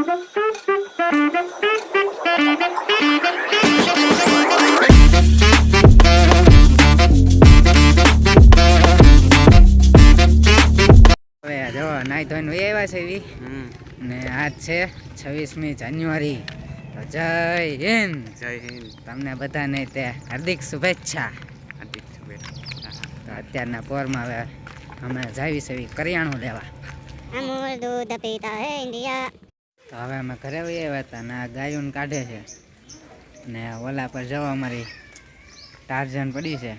હવે જો નાઈ ધોઈને વહી છે એવી ને આજ છે છવ્વીસમી જાન્યુઆરી. તો જય હિન્દ. જય હિન્દ. તમને બધાને તે હાર્દિક શુભેચ્છા. હાર્દિક શુભેચ્છા. તો અત્યારના પોરમાં હવે અમે જાવી છે કરિયાણું લેવા. અમૂલ દૂધ પીતા હે ઇન્ડિયા. તો હવે અમે ઘરે વહી આવ્યા હતા ને આ ગાયોને કાઢે છે. ને ઓલા પર જવા અમારી ટાર્જન પડી છે.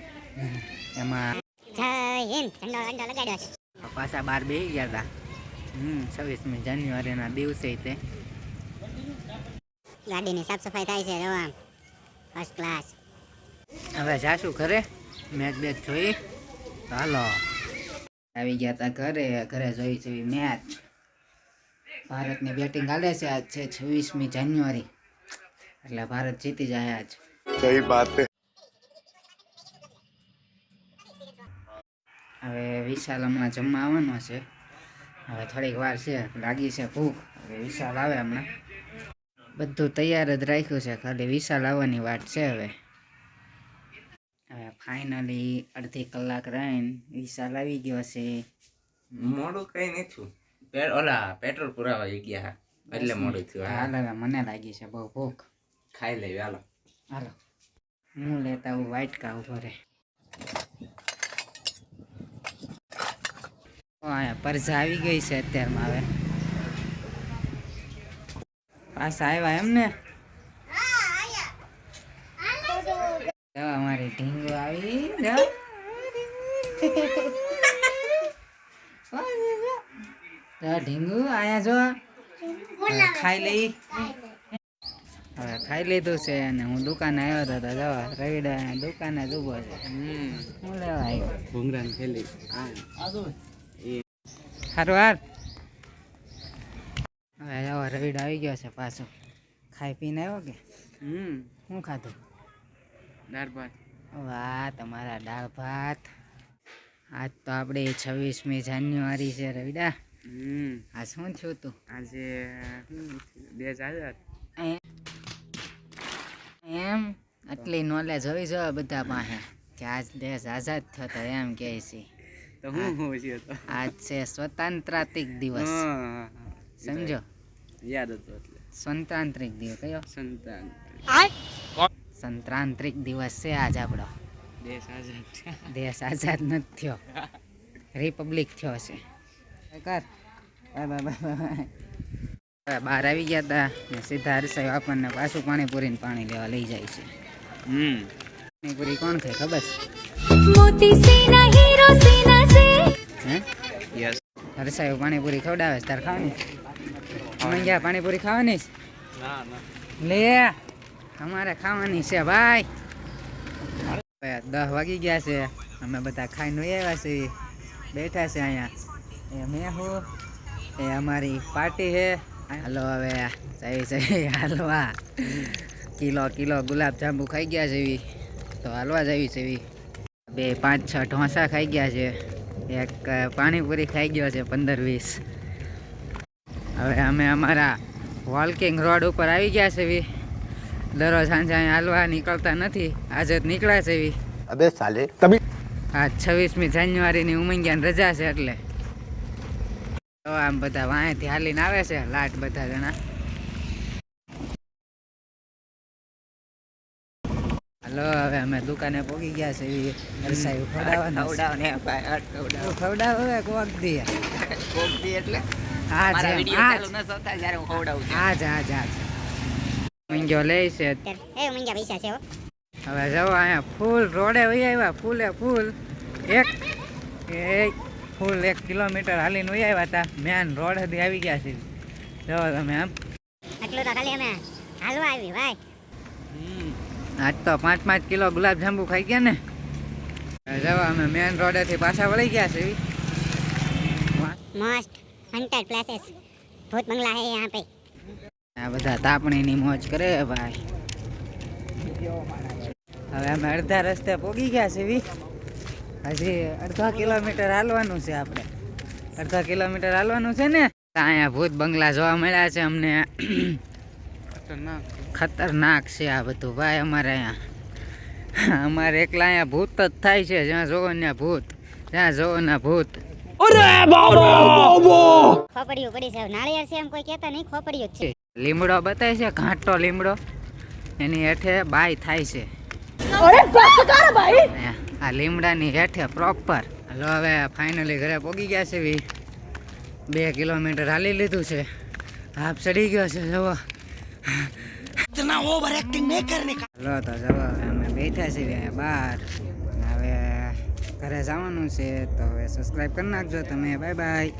એમાં પાછા બાર બેસી ગયા હતા. હમ છવ્વીસમી જાન્યુઆરીના દિવસે તે. ગાડીની સાફ સફાઈ થાય છે જવા ફર્સ્ટ ક્લાસ હવે જાશું ઘરે. મેચ બેચ જોઈ. હાલો. આવી ગયા તા ઘરે. ઘરે જોઈ જોઈ મેચ. ભારતની બેટિંગ હાલે છે. આજ છે છવ્વીસમી જાન્યુઆરી. એટલે ભારત જીતી જાય આજ. સહી વાત હવે વિશાલ હમણાં જમવા આવવાનો છે. હવે થોડીક વાર છે લાગી છે ભૂખ. હવે વિશાલ આવે હમણાં. બધું તૈયાર જ રાખ્યું છે. ખાલી વિશાલ આવવાની વાત છે હવે. હવે ફાઇનલી અડધી કલાક રહીને વિશાલ આવી ગયો છે. મોડું કંઈ નથી. ઓલા પેટ્રોલ પુરાવા આવી ગયા એટલે મોડું થયું હાલ હાલ મને લાગી છે બહુ ભૂખ. ખાઈ લેવી હાલો. હાલો. હું લેતા હું વાઇટ કા ઉભરે પરજા આવી ગઈ છે અત્યારમાં હવે. પાછા આવ્યા એમ ને? અમારી ઢીંગો આવી જો. જો ઢીંગુ આયા જો. ખાઈ લઈ. હવે ખાઈ લીધું છે અને હું દુકાને આવ્યો હતો તો જો રવિડા દુકાને જ ઊભો છે. હું લેવા આવ્યો? ભૂંગરા ને થેલી સારું હાર હવે જવા રવિડા આવી ગયો છે પાછો. ખાઈ પીને આવ્યો કે? હમ. શું ખાધું? દાળ ભાત. વાહ તમારા દાળ ભાત. આજ તો આપણે છવ્વીસમી જાન્યુઆરી છે રવિડા. આ શું થયું તું? આજે બે હજાર. એમ? આટલી નોલેજ હોવી જોઈએ બધા પાસે. કે આજ દેશ આઝાદ થયો તો એમ કહે છે. તો હું હું છે તો? આજ છે સ્વતંત્રાતિક દિવસ. સમજો? યાદ હતો એટલે. સ્વતંત્રિક દિવસ કયો? સંતાંત્રિક સંત્રાંત્રિક દિવસ છે આજ આપણો. દેશ આઝાદ દેશ આઝાદ નથી થયો. રિપબ્લિક થયો છે. કર. Bye bye bye bye. બહાર આવી ગયા હતા ને સીધા હરસાઈ આપણને પાછું પાણીપુરીને પાણી લેવા લઈ જાય છે. હમ. પાણીપુરી કોણ ખાય ખબર? મોતી સીના હીરો સીના સે છે. હે? યસ હરસાઈ પાણીપુરી ખવડાવે છે તાર ખાવાની? અમે ગયા પાણીપુરી ખાવાની? ના ના. લે અમારે ખાવાની છે ભાઈ. દસ વાગી ગયા છે. અમે બધા ખાઈને આવ્યા છીએ. બેઠા છે અહીંયા. એમે હો એ અમારી પાર્ટી હે હાલો હવે સહી સહી હાલવા. કિલો કિલો ગુલાબજાંબુ ખાઈ ગયા છે એવી. તો હાલવા જવી છે એવી. બે પાંચ છ ઢોંસા ખાઈ ગયા છે. એક પાણીપુરી ખાઈ ગયો છે પંદર વીસ. હવે અમે અમારા વોલ્કિંગ રોડ ઉપર આવી ગયા છે એવી. દરરોજ સાંજે અહીં હાલવા નીકળતા નથી. આજે જ નીકળ્યા છે એવી. અબે સાલે. આ છવ્વીસમી જાન્યુઆરીની ઉમંગ્યાની રજા છે એટલે. તો આમ બધા વાંય ધ્યાન લઈને આવે છે લાટ બધા જણા હાલો હવે અમે દુકાને પોગી ગયા છે એવી રસાયું ખવડાવવાનું છે. ને ભાઈ ખવડાવ ખવડાવ હવે કોક દી. કોક દી એટલે? હા ચાલુ ન થતા જ્યારે હું ખવડાવું હા જા જા મંગ્યો લે છે. એ મંગ્યા પૈસા છે હવે જાવ અહીંયા ફૂલ રોડે વહી આવ્યા ફૂલે ફૂલ. એક એક ફૂલ એક કિલોમીટર હાલી નું આવ્યા હતા મેન રોડ સુધી આવી ગયા છે. જો તમે આમ. આટલું તો ખાલી અમે હાલવા આવી ભાઈ. આજ તો પાંચ પાંચ કિલો ગુલાબ જાંબુ ખાઈ ગયા ને. જવા અમે મેન રોડેથી પાછા વળી ગયા છે. મોસ્ટ હન્ટેડ પ્લેસીસ ભૂત બંગલા હે યહાં પે. આ બધા તાપણીની મોજ કરે ભાઈ. હવે અમે અડધા રસ્તે પોગી ગયા છે. હજી અડધા કિલોમીટર હાલવાનું છે આપણે. અડધા કિલોમીટર હાલવાનું છે ને અહીંયા ભૂત બંગલા જોવા મળ્યા છે અમને. ખતરનાક છે. આ બધું. ભાઈ અમારે અહીંયા અમારે એકલા અહીંયા ભૂત જ થાય છે. જ્યાં જોવો ત્યાં ભૂત. જ્યાં જોવો ને ભૂત. ખોપડીયું પડી છે. નાળિયેર છે એમ કોઈ કહેતા નહીં ખોપડીયું જ છે. લીમડો બતાય છે ઘાટો લીમડો. એની હેઠે બાય થાય છે. ને આ લીમડાની હેઠે પ્રોપર હલો હવે ફાઇનલી ઘરે પહોંચી ગયા છે બી બે કિલોમીટર હાલી લીધું છે. હાફ ચડી ગયો છે જવો હલો તો જવો અમે બેઠા છીએ બહાર. હવે ઘરે જવાનું છે તો હવે સબસ્ક્રાઈબ કરી નાખજો. તમે બાય બાય